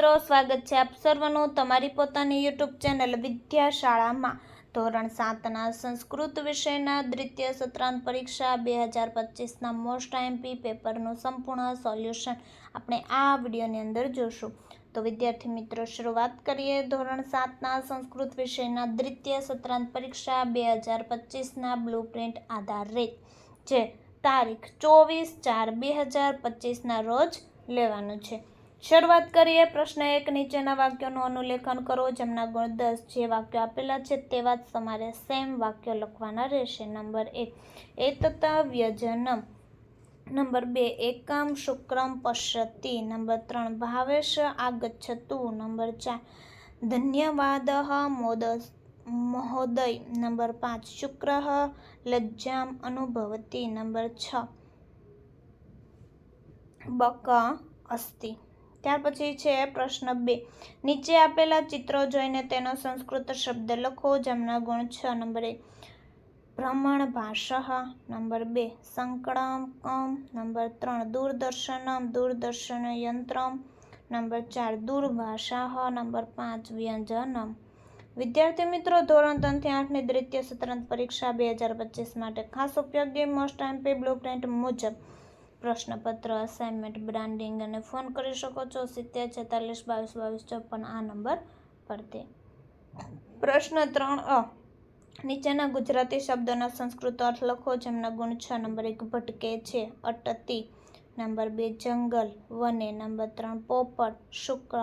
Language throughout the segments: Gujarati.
મિત્રો, સ્વાગત છે આપ સર્વનું તમારી પોતાની યુટ્યુબ ચેનલ વિદ્યાશાળામાં. ધોરણ સાતના સંસ્કૃત વિષયના દ્વિતીય સત્રાંત પરીક્ષા બે હજાર પચીસના મોસ્ટ આઈએમપી પેપરનું સંપૂર્ણ સોલ્યુશન આપણે આ વિડીયોની અંદર જોશું. તો વિદ્યાર્થી મિત્રો, શરૂઆત કરીએ ધોરણ સાતના સંસ્કૃત વિષયના દ્વિતીય સત્રાંત પરીક્ષા બે હજાર પચીસના બ્લુ પ્રિન્ટ આધારિત જે તારીખ ચોવીસ ચાર બે હજાર પચીસના રોજ લેવાનું છે. શરૂઆત કરીએ પ્રશ્ન એક. નીચેના વાક્યોનું અનુલેખન કરો. જેમના ગુણ દસ જે વાક્યો આપેલા છે તેવા જ તમારે સેમ વાક્યો લખવાના રહેશે. નંબર એક. એતત વ્યજનમ નંબર બે. એકમ શુક્રમ પશ્યતિ. નંબર ત્રણ. ભાવેશ આગચ્છતુ. નંબર ચાર. ધન્યવાદ મોદ મહોદય. નંબર પાંચ. શુક્ર લજ્જામ અનુભવતી. નંબર છ. બક અસ્તિ. ત્યાર પછી છે પ્રશ્ન બે. નીચે આપેલા ચિત્રો જોઈને તેનો સંસ્કૃત શબ્દ લખો, જેમના ગુણ છ. નંબર એક, ભ્રમણ ભાષા. નંબર બે સંકળકમ નંબર ત્રણ, દૂરદર્શનમ, દૂરદર્શન યંત્રમ. નંબર ચાર, દૂરભાષા. નંબર પાંચ, વ્યંજનમ. વિદ્યાર્થી મિત્રો, ધોરણ ત્રણથી આઠની દ્વિતીય સત્રાંત પરીક્ષા બે હજાર પચીસ માટે ખાસ ઉપયોગી મોસ્ટ એમપી બ્લુ પ્રિન્ટ મુજબ પ્રશ્નપત્ર અસાઇનમેન્ટ બ્રાન્ડિંગ અને ફોન કરી શકો છો. સિત્તેર, છેતાલીસ, બાવીસ બાવીસ, ચોપન આ નંબર પરથી. પ્રશ્ન ત્રણ અ. નીચેના ગુજરાતી શબ્દોના સંસ્કૃત અર્થ લખો, જેમના ગુણ છ, નંબર એક ભટકે છે, અટતી, નંબર બે જંગલ, વને, નંબર ત્રણ પોપટ, શુક્ર,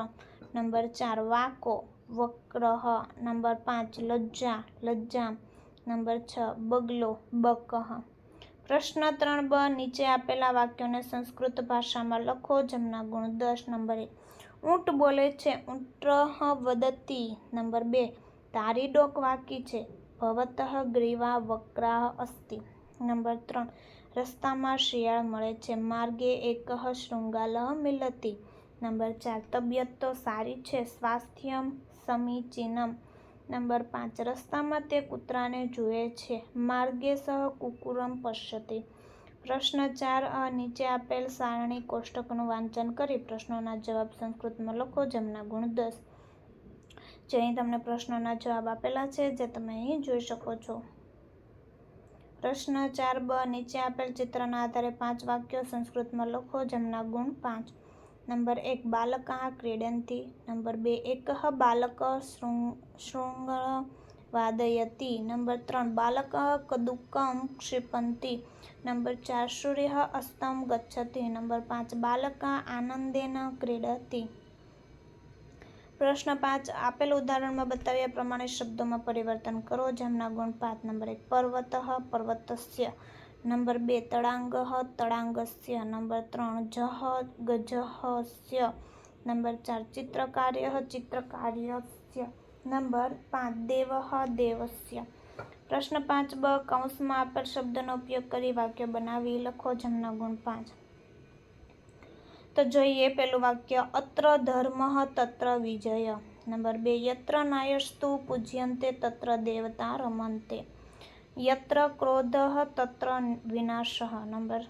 નંબર ચાર વાકો, વક્રહ, નંબર પાંચ લજ્જા, લજ્જામ, નંબર છ બગલો, બકહ. પ્રશ્ન ત્રણ બ નીચે આપેલા વાક્યોને સંસ્કૃત ભાષામાં લખો. જેમના ગુણ દસ. નંબર એક ઊંટ બોલે છે. ઊંટ વદતી. નંબર બે. તારી ડોક વાકી છે. ભવતઃ ગ્રીવા વક્રાહ અસ્તિ. નંબર ત્રણ. રસ્તામાં શિયાળ મળે છે. માર્ગે એકઃ શૃંગાલહ મિલતી. નંબર ચાર. તબિયત તો સારી છે. સ્વાસ્થ્યમ સમીચીનમ. નંબર પાંચ. રસ્તામાં તે કૂતરાને જુએ છે. માર્ગે સહ કુકુરમ પશ્યતે. પ્રશ્ન ચાર નીચે આપેલ સારણી કોષ્ટકનું વાંચન કરી પ્રશ્નોના જવાબ સંસ્કૃતમાં લખો, જેમના ગુણ દસ. જે અહીં તમને પ્રશ્નોના જવાબ આપેલા છે, જે તમે અહીં જોઈ શકો છો. પ્રશ્ન ચાર, બ, નીચે આપેલ ચિત્રના આધારે પાંચ વાક્યો સંસ્કૃતમાં લખો, જેમના ગુણ પાંચ. નંબર એક, બાલક ક્રીડંતી નંબર બે, એક બાલક શૃંગ વાદયતી નંબર ત્રણ, બાલક કદુકમ ક્ષિપંતી. નંબર ચાર, સૂર્ય અસ્તમ ગચ્છતી. નંબર પાંચ, બાલક આનંદેન ક્રીડતી. પ્રશ્ન પાંચ, આપેલ ઉદાહરણમાં બતાવ્યા પ્રમાણે શબ્દોમાં પરિવર્તન કરો. જેમના ગુણ પાંચ નંબર એક, પર્વત પર્વતસ્ય. નંબર બે તળાંગ તળાંગસ્ય નંબર ત્રણ જહ ગજહસ્ય નંબર ચાર ચિત્રકાર્ય ચિત્રકાર્યસ્ય નંબર પાંચ દેવ દેવસ્ય પ્રશ્ન પાંચ બ, કૌંસમાં આપેલ શબ્દનો ઉપયોગ કરી વાક્ય બનાવી લખો જેમના ગુણ પાંચ. તો જોઈએ પેલું વાક્ય, અત્ર ધર્મ તત્ર વિજય. નંબર બે, યત્ર નાયસ્તુ પૂજ્યંતે, તત્ર દેવતા રમંતે. યત્ર ક્રોધ તત્ર વિનાશ નંબર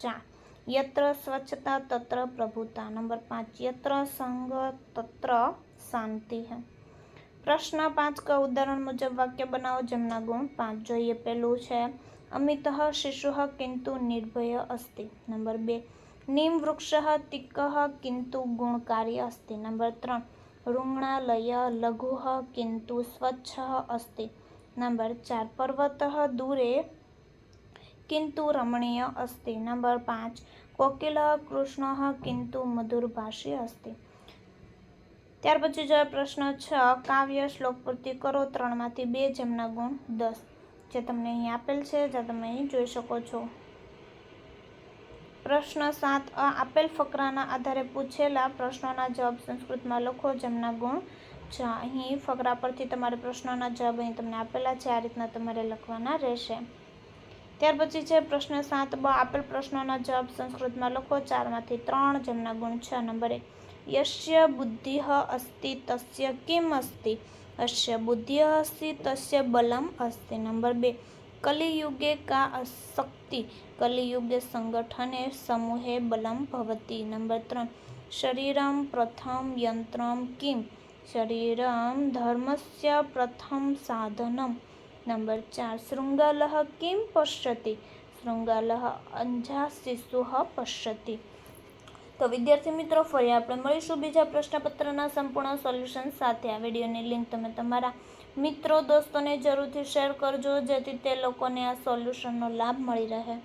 ચાર યત્ર સ્વચ્છતા તત્ર પ્રભુતા નંબર પાંચ યત્ર સંગ તત્ર શાંતિ પ્રશ્ન પાંચ કા ઉદાહરણ મુજબ વાક્ય બનાવો જેમના ગુણ પાંચ જોઈએ પહેલું છે અમિત શિશુ કિંતુ નિર્ભય અસ્તિ નંબર બે નીમ વૃક્ષ તિક કિંતુ ગુણકારી અસ્તિ નંબર ત્રણ ઋણાલય લઘુ કિંતુ સ્વચ્છ અસ્તિ નંબર ચાર, પર્વત દૂરે કિંતુ રમણીય અસ્તિ. નંબર પાંચ, કોકિલ કૃષ્ણ કિંતુ મધુરભાષી અસ્તિ. ત્યાર પછી જો પ્રશ્ન છ, કાવ્ય શ્લોક પૂર્તિ કરો ત્રણમાંથી બે જેમના ગુણ દસ. જે તમને અહીં આપેલ છે, જે તમે અહીં જોઈ શકો છો. પ્રશ્ન સાત આપેલ ફકરાના આધારે પૂછેલા પ્રશ્નોના જવાબ સંસ્કૃતમાં લખો જેમના ગુણ છે અહીં ફકરા પરથી તમારે પ્રશ્નોના જવાબ અહીં તમને આપેલા છે, આ રીતના તમારે લખવાના રહેશે. ત્યાર પછી છે, પ્રશ્ન સાત, બ, આપેલ પ્રશ્નોના જવાબ સંસ્કૃતમાં લખો, ચારમાંથી ત્રણ, જેમના ગુણ છ, નંબર. યસ્ય બુદ્ધિ અસ્તિ તસ્ય કિમ અસ્તિ? અસ્ય બુદ્ધિ અસ્તિ તસ્ય બલમ અસ્તિ? નંબર બે. કલિયુગે કા શક્તિ કલિયુગે સંગઠને સમૂહે બલમ ભવતી? નંબર ત્રણ. શરીરમ પ્રથમ યંત્રમ કિમ? શરીરમ ધર્મસ્ય પ્રથમ સાધનમ નંબર ચાર શૃંગાલહ કિમ પશ્યતિ શૃંગાલહ અંજાશિશુ પશ્યતિ તો વિદ્યાર્થી મિત્રો ફરી આપણે મળીશું બીજા પ્રશ્નપત્રના સંપૂર્ણ સોલ્યુશન સાથે આ વિડીયોની લિંક તમે તમારા મિત્રો, દોસ્તોને જરૂરથી શેર કરજો, જેથી તે લોકોને આ સોલ્યુશનનો લાભ મળી રહે।